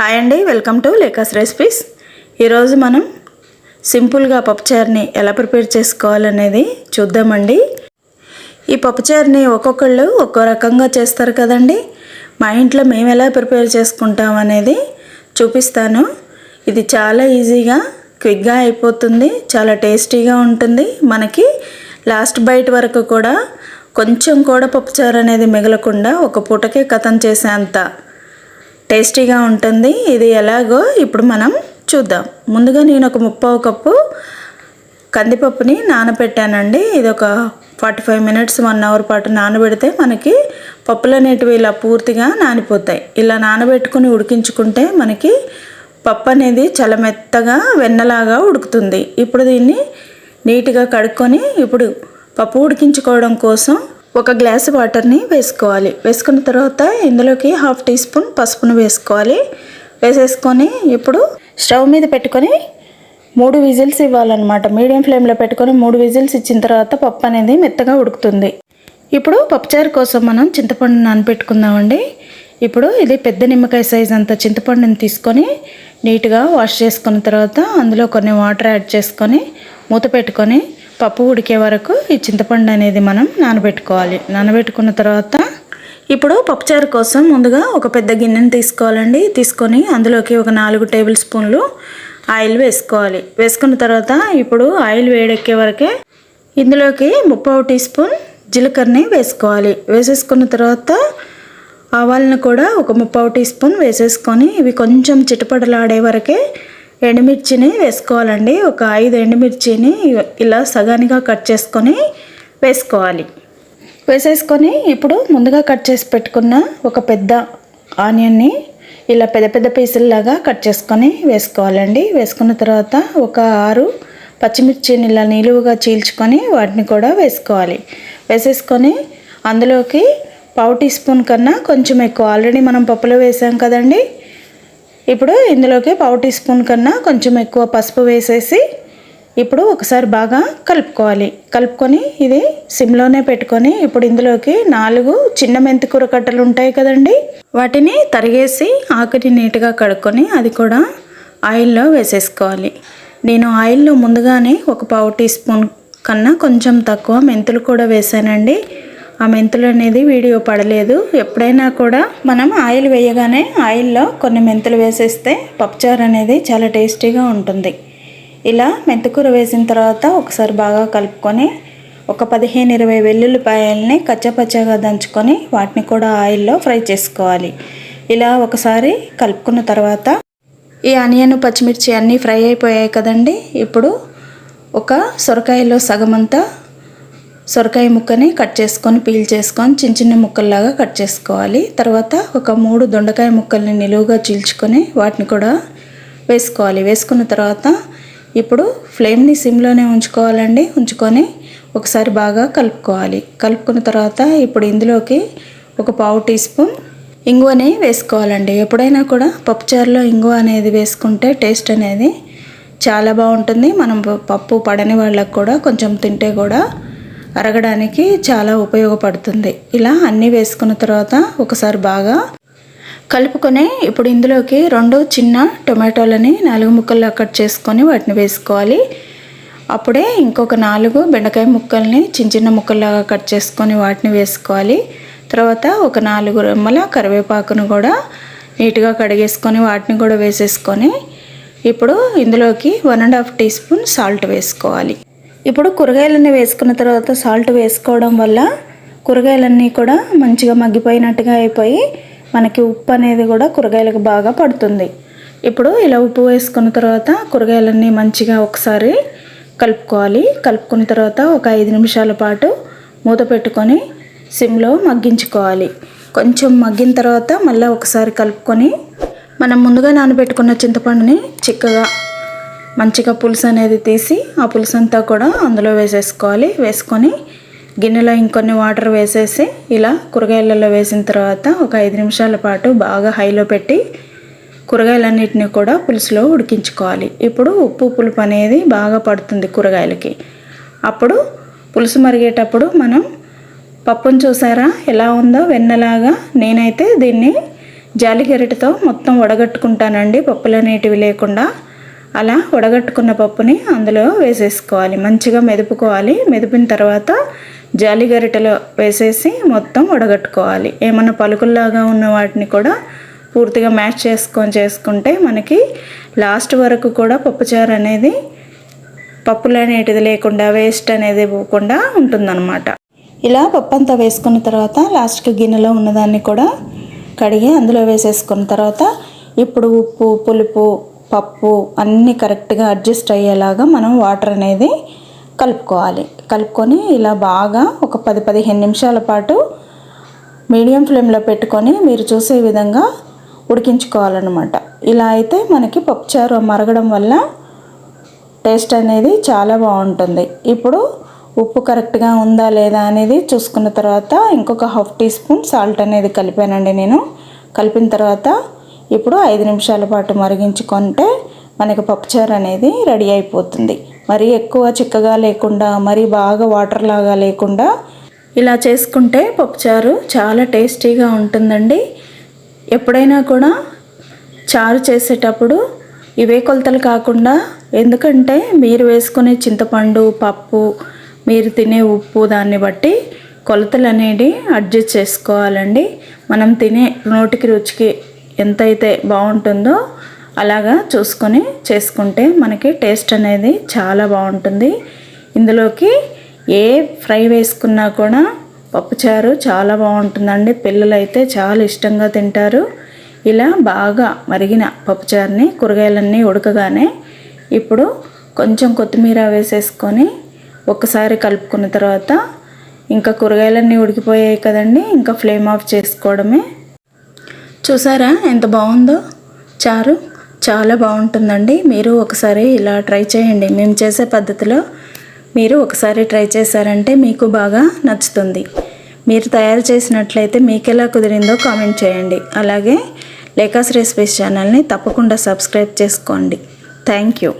Hi అండి welcome to లేకాస్ recipes. ఈరోజు మనం సింపుల్గా పప్పుచారుని ఎలా ప్రిపేర్ చేసుకోవాలనేది చూద్దామండి. ఈ పప్పుచారుని ఒక్కొక్కళ్ళు ఒక్కో రకంగా చేస్తారు కదండి. మా ఇంట్లో మేము ఎలా ప్రిపేర్ చేసుకుంటాం అనేది చూపిస్తాను. ఇది చాలా ఈజీగా క్విక్గా అయిపోతుంది చాలా టేస్టీగా ఉంటుంది. మనకి లాస్ట్ బైట్ వరకు కూడా కొంచెం కూడా పప్పుచారు అనేది మిగలకుండా ఒక పూటకే కథం చేసేంత టేస్టీగా ఉంటుంది. ఇది ఎలాగో ఇప్పుడు మనం చూద్దాం. ముందుగా నేను ఒక ముప్పావు కప్పు కందిపప్పుని నానబెట్టానండి ఇది ఒక forty five minutes one hour పాటు నానబెడితే మనకి పప్పులు అనేటివి ఇలా పూర్తిగా నానిపోతాయి. ఇలా నానబెట్టుకుని ఉడికించుకుంటే మనకి పప్పు అనేది చాలా మెత్తగా వెన్నలాగా ఉడుకుతుంది. ఇప్పుడు దీన్ని నీట్గా కడుక్కొని ఇప్పుడు పప్పు ఉడికించుకోవడం కోసం ఒక గ్లాస్ వాటర్ని వేసుకోవాలి. వేసుకున్న తర్వాత ఇందులోకి హాఫ్ టీ స్పూన్ పసుపును వేసుకోవాలి. వేసేసుకొని ఇప్పుడు స్టవ్ మీద పెట్టుకొని మూడు విజిల్స్ ఇవ్వాలన్నమాట. మీడియం ఫ్లేమ్లో పెట్టుకొని మూడు విజిల్స్ ఇచ్చిన తర్వాత పప్పు అనేది మెత్తగా ఉడుకుతుంది. ఇప్పుడు పప్పుచారు కోసం మనం చింతపండు నానపెట్టుకుందామండి. ఇప్పుడు ఇది పెద్ద నిమ్మకాయ సైజ్ అంత చింతపండుని తీసుకొని నీట్గా వాష్ చేసుకున్న తర్వాత అందులో కొన్ని వాటర్ యాడ్ చేసుకొని మూత పెట్టుకొని పప్పు ఉడికే వరకు ఈ చింతపండు అనేది మనం నానబెట్టుకోవాలి. నానబెట్టుకున్న తర్వాత ఇప్పుడు పప్పుచారు కోసం ముందుగా ఒక పెద్ద గిన్నెని తీసుకోవాలండి. తీసుకొని అందులోకి ఒక నాలుగు టేబుల్ స్పూన్లు ఆయిల్ వేసుకోవాలి. వేసుకున్న తర్వాత ఇప్పుడు ఆయిల్ వేడెక్కే వరకే ఇందులోకి ముప్పావు టీ స్పూన్ జీలకర్రని వేసుకోవాలి. వేసేసుకున్న తర్వాత ఆవాలను కూడా ఒక ముప్పావు టీ స్పూన్ వేసేసుకొని ఇవి కొంచెం చిటపడలాడే వరకే ఎండుమిర్చిని వేసుకోవాలండి. ఒక ఐదు ఎండుమిర్చిని ఇలా సగానిగా కట్ చేసుకొని వేసుకోవాలి. వేసేసుకొని ఇప్పుడు ముందుగా కట్ చేసి పెట్టుకున్న ఒక పెద్ద ఆనియన్ని ఇలా పెద్ద పెద్ద పీసుల్లాగా కట్ చేసుకొని వేసుకోవాలండి. వేసుకున్న తర్వాత ఒక ఆరు పచ్చిమిర్చిని ఇలా నిలువుగా చీల్చుకొని వాటిని కూడా వేసుకోవాలి. వేసేసుకొని అందులోకి పావు టీ స్పూన్ కన్నా కొంచెం ఎక్కువ. ఆల్రెడీ మనం పప్పులో వేసాం కదండి. ఇప్పుడు ఇందులోకి పావు టీ స్పూన్ కన్నా కొంచెం ఎక్కువ పసుపు వేసేసి ఇప్పుడు ఒకసారి బాగా కలుపుకోవాలి. కలుపుకొని ఇది సిమ్లోనే పెట్టుకొని ఇప్పుడు ఇందులోకి నాలుగు చిన్న మెంతికూర కట్టలు ఉంటాయి కదండి. వాటిని తరిగేసి ఆకుని నీట్గా కడుక్కొని అది కూడా ఆయిల్లో వేసేసుకోవాలి. నేను ఆయిల్లో ముందుగానే ఒక పావు టీ స్పూన్ కన్నా కొంచెం తక్కువ మెంతులు కూడా వేసానండి. ఆ మెంతులు అనేది వీడియో పడలేదు. ఎప్పుడైనా కూడా మనం ఆయిల్ వేయగానే ఆయిల్లో కొన్ని మెంతులు వేసేస్తే పప్పుచారు అనేది చాలా టేస్టీగా ఉంటుంది. ఇలా మెంతకూర వేసిన తర్వాత ఒకసారి బాగా కలుపుకొని ఒక పదిహేను ఇరవై వెల్లుల్లిపాయల్ని కచ్చపచ్చగా దంచుకొని వాటిని కూడా ఆయిల్లో ఫ్రై చేసుకోవాలి. ఇలా ఒకసారి కలుపుకున్న తర్వాత ఈ ఆనియన్ పచ్చిమిర్చి అన్నీ ఫ్రై అయిపోయాయి కదండి. ఇప్పుడు ఒక సొరకాయలో సగమంతా సొరకాయ ముక్కని కట్ చేసుకొని పీల్ చేసుకొని చిన్న చిన్న ముక్కల్లాగా కట్ చేసుకోవాలి. తర్వాత ఒక మూడు దొండకాయ ముక్కల్ని నిలువుగా చీల్చుకొని వాటిని కూడా వేసుకోవాలి. వేసుకున్న తర్వాత ఇప్పుడు ఫ్లేమ్ని సిమ్లోనే ఉంచుకోవాలండి. ఉంచుకొని ఒకసారి బాగా కలుపుకోవాలి. కలుపుకున్న తర్వాత ఇప్పుడు ఇందులోకి ఒక పావు టీ స్పూన్ ఇంగువని వేసుకోవాలండి. ఎప్పుడైనా కూడా పప్పుచారులో ఇంగువ అనేది వేసుకుంటే టేస్ట్ అనేది చాలా బాగుంటుంది. మనం పప్పు పడని వాళ్ళకు కూడా కొంచెం తింటే కూడా అరగడానికి చాలా ఉపయోగపడుతుంది. ఇలా అన్నీ వేసుకున్న తర్వాత ఒకసారి బాగా కలుపుకొని ఇప్పుడు ఇందులోకి రెండు చిన్న టొమాటోలని నాలుగు ముక్కల్లో కట్ చేసుకొని వాటిని వేసుకోవాలి. అప్పుడే ఇంకొక నాలుగు బెండకాయ ముక్కల్ని చిన్న చిన్న ముక్కల్లాగా కట్ చేసుకొని వాటిని వేసుకోవాలి. తర్వాత ఒక నాలుగు రెమ్మల కరివేపాకును కూడా నీట్గా కడిగేసుకొని వాటిని కూడా వేసేసుకొని ఇప్పుడు ఇందులోకి one and half teaspoon salt వేసుకోవాలి. ఇప్పుడు కూరగాయలన్నీ వేసుకున్న తర్వాత సాల్ట్ వేసుకోవడం వల్ల కూరగాయలన్నీ కూడా మంచిగా మగ్గిపోయినట్టుగా అయిపోయి మనకి ఉప్పు అనేది కూడా కూరగాయలకు బాగా పడుతుంది. ఇప్పుడు ఇలా ఉప్పు వేసుకున్న తర్వాత కూరగాయలన్నీ మంచిగా ఒకసారి కలుపుకోవాలి. కలుపుకున్న తర్వాత ఒక ఐదు నిమిషాల పాటు మూత పెట్టుకొని సిమ్లో మగ్గించుకోవాలి. కొంచెం మగ్గిన తర్వాత మళ్ళీ ఒకసారి కలుపుకొని మనం ముందుగా నానబెట్టుకున్న చింతపండుని చిక్కగా మంచిగా పులుసు అనేది తీసి ఆ పులుసు అంతా కూడా అందులో వేసేసుకోవాలి. వేసుకొని గిన్నెలో ఇంకొన్ని వాటర్ వేసేసి ఇలా కూరగాయలలో వేసిన తర్వాత ఒక ఐదు నిమిషాల పాటు బాగా హైలో పెట్టి కూరగాయలన్నిటిని కూడా పులుసులో ఉడికించుకోవాలి. ఇప్పుడు ఉప్పు పులుపు అనేది బాగా పడుతుంది కూరగాయలకి. అప్పుడు పులుసు మరిగేటప్పుడు మనం పప్పును చూసారా? ఎలా ఉందో వెన్నలాగా నేనైతే దీన్ని జాలి మొత్తం వడగట్టుకుంటానండి. పప్పులు అనేటివి లేకుండా అలా వడగట్టుకున్న పప్పుని అందులో వేసేసుకోవాలి. మంచిగా మెదుపుకోవాలి. మెదిపిన తర్వాత జాలి గరిటెలో వేసేసి మొత్తం వడగట్టుకోవాలి. ఏమన్నా పలుకుల్లాగా ఉన్న వాటిని కూడా పూర్తిగా మ్యాష్ చేసుకొని చేసుకుంటే మనకి లాస్ట్ వరకు కూడా పప్పుచారు అనేది పప్పులు అనేటిది లేకుండా వేస్ట్ అనేది పోకుండా ఉంటుందన్నమాట. ఇలా పప్పు అంతా వేసుకున్న తర్వాత లాస్ట్కి గిన్నెలో ఉన్నదాన్ని కూడా కడిగి అందులో వేసేసుకున్న తర్వాత ఇప్పుడు ఉప్పు పులుపు పప్పు అన్నీ కరెక్ట్గా అడ్జస్ట్ అయ్యేలాగా మనం వాటర్ అనేది కలుపుకోవాలి. కలుపుకొని ఇలా బాగా ఒక పది పదిహేను నిమిషాల పాటు మీడియం ఫ్లేమ్లో పెట్టుకొని మీరు చూసే విధంగా ఉడికించుకోవాలన్నమాట. ఇలా అయితే మనకి పప్పుచారు మరగడం వల్ల టేస్ట్ అనేది చాలా బాగుంటుంది. ఇప్పుడు ఉప్పు కరెక్ట్గా ఉందా లేదా అనేది చూసుకున్న తర్వాత ఇంకొక హాఫ్ టీ స్పూన్ సాల్ట్ అనేది కలిపానండి నేను. కలిపిన తర్వాత ఇప్పుడు ఐదు నిమిషాల పాటు మరిగించుకుంటే మనకి పప్పుచారు అనేది రెడీ అయిపోతుంది. మరీ ఎక్కువ చిక్కగా లేకుండా మరీ బాగా వాటర్ లాగా లేకుండా ఇలా చేసుకుంటే పప్పుచారు చాలా టేస్టీగా ఉంటుందండి. ఎప్పుడైనా కూడా చారు చేసేటప్పుడు ఇవే కొలతలు కాకుండా ఎందుకంటే మీరు వేసుకునే చింతపండు పప్పు మీరు తినే ఉప్పు దాన్ని బట్టి కొలతలు అనేది అడ్జస్ట్ చేసుకోవాలండి. మనం తినే నోటికి రుచికి ఎంతైతే బాగుంటుందో అలాగా చూసుకొని చేసుకుంటే మనకి టేస్ట్ అనేది చాలా బాగుంటుంది. ఇందులోకి ఏ ఫ్రై వేసుకున్నా కూడా పప్పుచారు చాలా బాగుంటుందండి. పిల్లలు అయితే చాలా ఇష్టంగా తింటారు. ఇలా బాగా మరిగిన పప్పుచారుని కూరగాయలన్నీ ఉడకగానే ఇప్పుడు కొంచెం కొత్తిమీర వేసేసుకొని ఒకసారి కలుపుకున్న తర్వాత ఇంకా కూరగాయలన్నీ ఉడికిపోయాయి కదండి. ఇంకా ఫ్లేమ్ ఆఫ్ చేసుకోవడమే చూసారా? ఎంత బాగుందో? చారు చాలా బాగుంటుందండి. మీరు ఒకసారి ఇలా ట్రై చేయండి. మేము చేసే పద్ధతిలో మీరు ఒకసారి ట్రై చేశారంటే మీకు బాగా నచ్చుతుంది. మీరు తయారు చేసినట్లయితే మీకు ఎలా కుదిరిందో కామెంట్ చేయండి. అలాగే లేకాస్ రెసిపీస్ ఛానల్ని తప్పకుండా సబ్స్క్రైబ్ చేసుకోండి. Thank you.